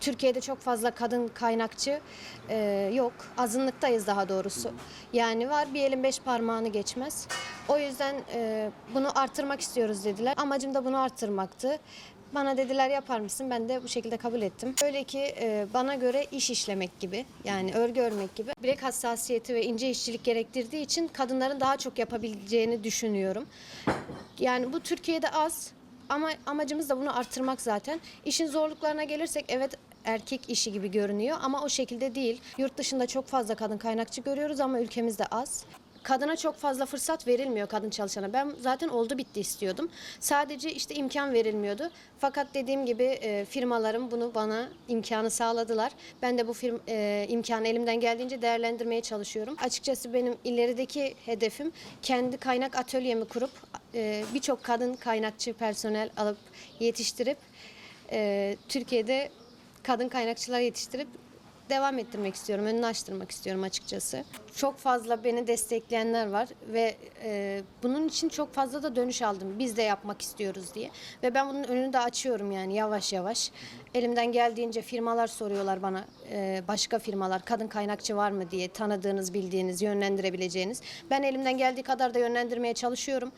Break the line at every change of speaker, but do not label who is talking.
Türkiye'de çok fazla kadın kaynakçı e, yok. Azınlıktayız daha doğrusu. Yani var bir elin beş parmağını geçmez. O yüzden e, bunu arttırmak istiyoruz dediler. Amacım da bunu arttırmaktı. Bana dediler yapar mısın? Ben de bu şekilde kabul ettim. Öyle ki e, bana göre iş işlemek gibi yani örgü örmek gibi bilek hassasiyeti ve ince işçilik gerektirdiği için kadınların daha çok yapabileceğini düşünüyorum. Yani bu Türkiye'de az ama amacımız da bunu arttırmak zaten. İşin zorluklarına gelirsek evet erkek işi gibi görünüyor ama o şekilde değil. Yurt dışında çok fazla kadın kaynakçı görüyoruz ama ülkemizde az. Kadına çok fazla fırsat verilmiyor kadın çalışana. Ben zaten oldu bitti istiyordum. Sadece işte imkan verilmiyordu. Fakat dediğim gibi e, firmalarım bunu bana imkanı sağladılar. Ben de bu firm, e, imkanı elimden geldiğince değerlendirmeye çalışıyorum. Açıkçası benim ilerideki hedefim kendi kaynak atölyemi kurup e, birçok kadın kaynakçı personel alıp yetiştirip e, Türkiye'de kadın kaynakçılar yetiştirip devam ettirmek istiyorum, önünü açtırmak istiyorum açıkçası. Çok fazla beni destekleyenler var ve e, bunun için çok fazla da dönüş aldım. Biz de yapmak istiyoruz diye. Ve ben bunun önünü de açıyorum yani yavaş yavaş. Elimden geldiğince firmalar soruyorlar bana, e, başka firmalar, kadın kaynakçı var mı diye tanıdığınız, bildiğiniz, yönlendirebileceğiniz. Ben elimden geldiği kadar da yönlendirmeye çalışıyorum.